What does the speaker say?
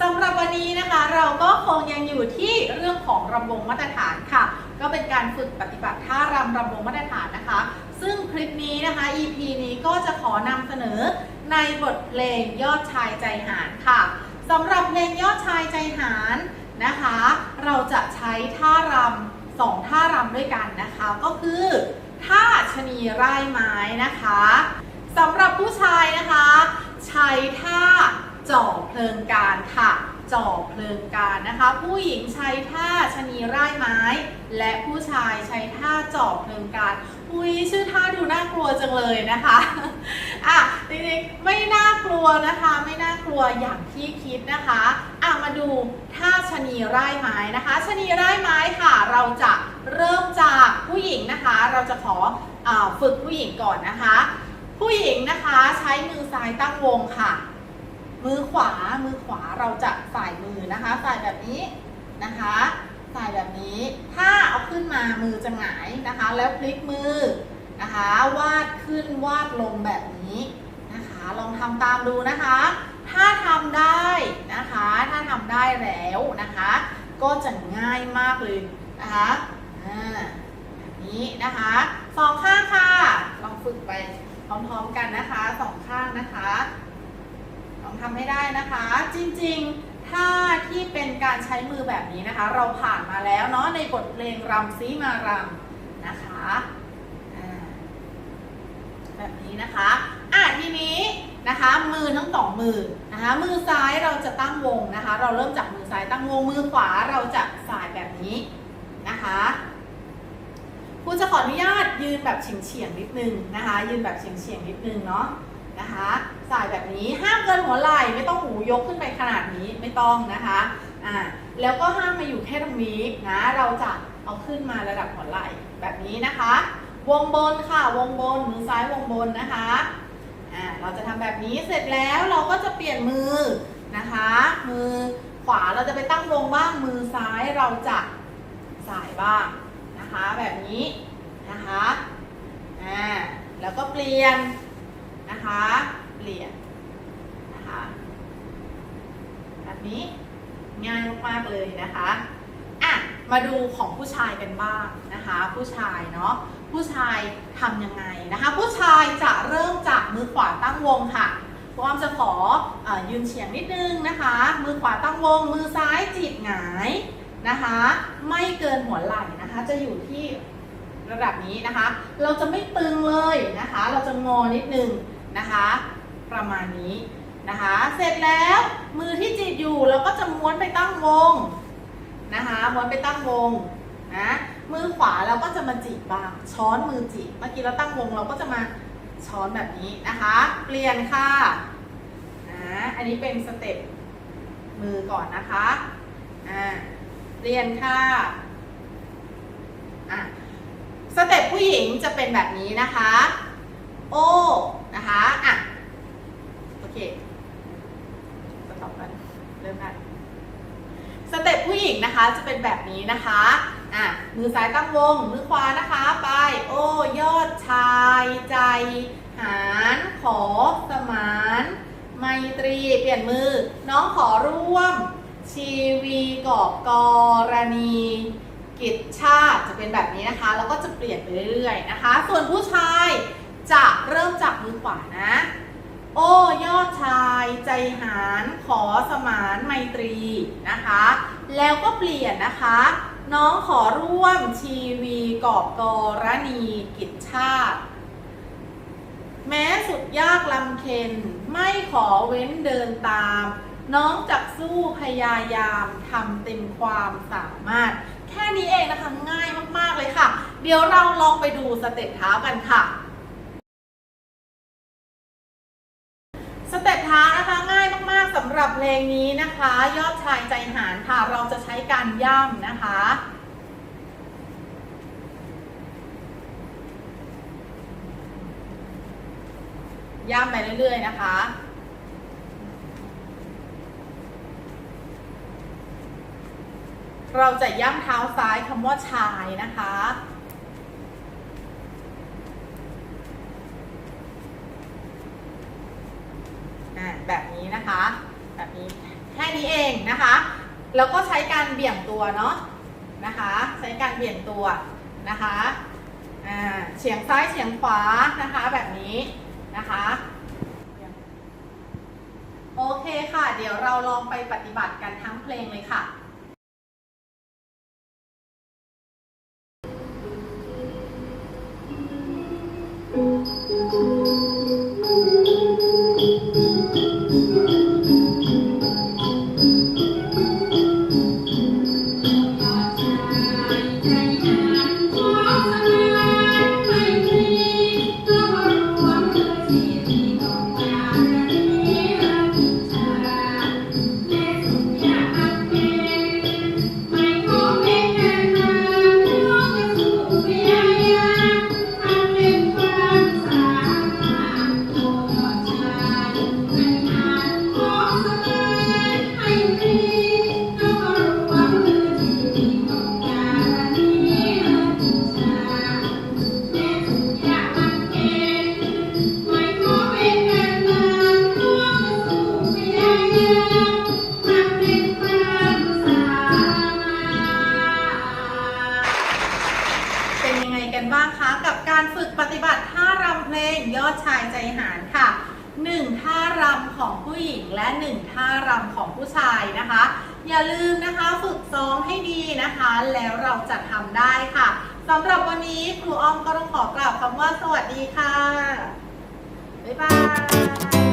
สำหรับวันนี้นะคะเราก็คงยังอยู่ที่เรื่องของรำวงมาตรฐานค่ะ ก็เป็นการฝึกปฏิบัติท่ารำรำวงมาตรฐานนะคะ ซึ่งคลิปนี้นะคะ EP นี้ก็จะขอนำเสนอในบทเพลงยอดชายใจหารค่ะสำหรับเพลงยอดชายใจหารนะคะ เราจะใช้ท่ารำสองท่ารำด้วยกันนะคะ ก็คือท่าชนีไร่ไม้นะคะสำหรับผู้ชายนะคะ ใช้ท่าจ่อเพ ลิงการค่ะจ่อเพลิงการนะคะ ผู้หญิงใช้ท่าชะนีไร่ไม้ และผู้ชายใช้ท่าจ่อเพลิงการอุ้ยชื่อท่าดูน่ากลัวจังเลยนะคะอะจริงๆไม่น่ากลัวนะคะ ไม่น่ากลัวอย่างที่คิดนะคะอะมาดูท่าชะนีไร่ไม้นะคะชะนีไร่ไม้ค่ะ เราจะเริ่มจากผู้หญิงนะคะ เราจะขออฝึกผู้หญิงก่อนนะคะ ผู้หญิงนะคะใช้มือซ้ายตั้งวงค่ะ มือขวา มือขวาเราจะใส่มือนะคะใส่แบบนี้นะคะใส่แบบนี้ ถ้าเอาขึ้นมามือจะหงายนะคะ แล้วพลิกมือนะคะ วาดขึ้นวาดลงแบบนี้นะคะ ลองทำตามดูนะคะ ถ้าทำได้นะคะ ถ้าทำได้แล้วนะคะ ก็จะง่ายมากเลยนะคะอ่าแบบนี้นะคะสองข้างค่ะ ลองฝึกไปพร้อมๆกันนะคะสองข้างนะคะ องทำให้ได้นะคะ จริงๆถ้าที่เป็นการใช้มือแบบนี้นะคะ เราผ่านมาแล้วเนาะในบทเพลงรำซีมารำนะคะแบบนี้นะคะอะทีนี้นะคะมือทั้งสองมือนะคะมือซ้ายเราจะตั้งวงนะคะ เราเริ่มจากมือซ้ายตั้งวงมือขวาเราจะสายแบบนี้นะคะครูจะขออนุญาตยืนแบบเฉียงๆนิดนึงนะคะ ยืนแบบเฉียงๆนิดนึงเนาะ นะคะ สายแบบนี้ห้ามเกินหัวไหล่ไม่ต้องหูยกขึ้นไปขนาดนี้ไม่ต้องนะคะอ่าแล้วก็ห้ามมาอยู่แค่ตรงนี้นะเราจะเอาขึ้นมาระดับหัวไหล่แบบนี้นะคะ วงบนค่ะวงบนมือซ้ายวงบนนะคะอ่าเราจะทำแบบนี้เสร็จแล้วเราก็จะเปลี่ยนมือนะคะ มือขวาเราจะไปตั้งวงบ้างมือซ้ายเราจะสายบ้างนะคะ แบบนี้นะคะอ่าแล้วก็เปลี่ยน นะคะ เปลี่ยนนะคะแบบนี้ง่ายมากๆเลยนะคะอะมาดูของผู้ชายกันบ้างนะคะ ผู้ชายเนาะผู้ชายทำยังไงนะคะ ผู้ชายจะเริ่มจากมือขวาตั้งวงค่ะพวกอ้อมจะขอเออยืนเฉียงนิดนึงนะคะ มือขวาตั้งวง มือซ้ายจีบหงายนะคะ ไม่เกินหัวไหล่นะคะ จะอยู่ที่ระดับนี้นะคะ เราจะไม่ตึงเลยนะคะ เราจะงอนิดนึง นะคะ ประมาณนี้นะคะ เสร็จแล้วมือที่จีบอยู่เราก็จะม้วนไปตั้งวงนะคะม้วนไปตั้งวงนะมือขวาเราก็จะมาจีบบ้างช้อนมือจีบเมื่อกี้เราตั้งวงเราก็จะมาช้อนแบบนี้นะคะ เปลี่ยนค่ะนะอันนี้เป็นสเต็ปมือก่อนนะคะอ่าเปลี่ยนค่ะอะสเต็ปผู้หญิงจะเป็นแบบนี้นะคะ โอนะคะอะโอเคสต็อปกันเริ่มได้สเต็ปผู้หญิงนะคะจะเป็นแบบนี้นะคะอะมือซ้ายตั้งวง มือขวานะคะ ไป โอ้ยอดชายใจ หารขอสมานไมตรี เปลี่ยนมือ น้องขอร่วม ชีวีกอบกรณีกิจชาติจะเป็นแบบนี้นะคะ แล้วก็จะเปลี่ยนไปเรื่อยๆนะคะ ส่วนผู้ชาย จะเริ่มจากมือขวานะ โอ้ยอดชายใจหารขอสมานไมตรีนะคะ แล้วก็เปลี่ยนนะคะ น้องขอร่วมชีวีกอบกรณีกิจชาติ แม้สุดยากลำเค็นไม่ขอเว้นเดินตาม น้องจักสู้พยายามทำเต็มความสามารถ แค่นี้เองนะคะง่ายมาก ๆ เลยค่ะ เดี๋ยวเราลองไปดูสเต็ปเท้ากันค่ะ สเต็ปเท้านะคะง่ายมากๆสำหรับเพลงนี้นะคะ ยอดชายใจหารค่ะ เราจะใช้การย่ำนะคะ ย่ำไปเรื่อยๆนะคะเราจะย่ำเท้าซ้ายคำว่าชายนะคะ แบบนี้นะคะ แบบนี้แค่นี้เองนะคะ แล้วก็ใช้การเบี่ยงตัวเนาะนะคะ ใช้การเบี่ยงตัวนะคะเฉียงซ้ายเฉียงขวานะคะแบบนี้นะคะโอเคค่ะ เดี๋ยวเราลองไปปฏิบัติกันทั้งเพลงเลยค่ะ กันบ้างคะกับการฝึกปฏิบัติท่ารำเพลงยอดชายใจหารค่ะหนึ่งท่ารำของผู้หญิงและหนึ่งท่ารำของผู้ชายนะคะ อย่าลืมนะคะฝึกซ้อมให้ดีนะคะ แล้วเราจะทำได้ค่ะสำหรับวันนี้ครูอ้อมก็ต้องขอกล่าวคำว่าสวัสดีค่ะ บ๊ายบาย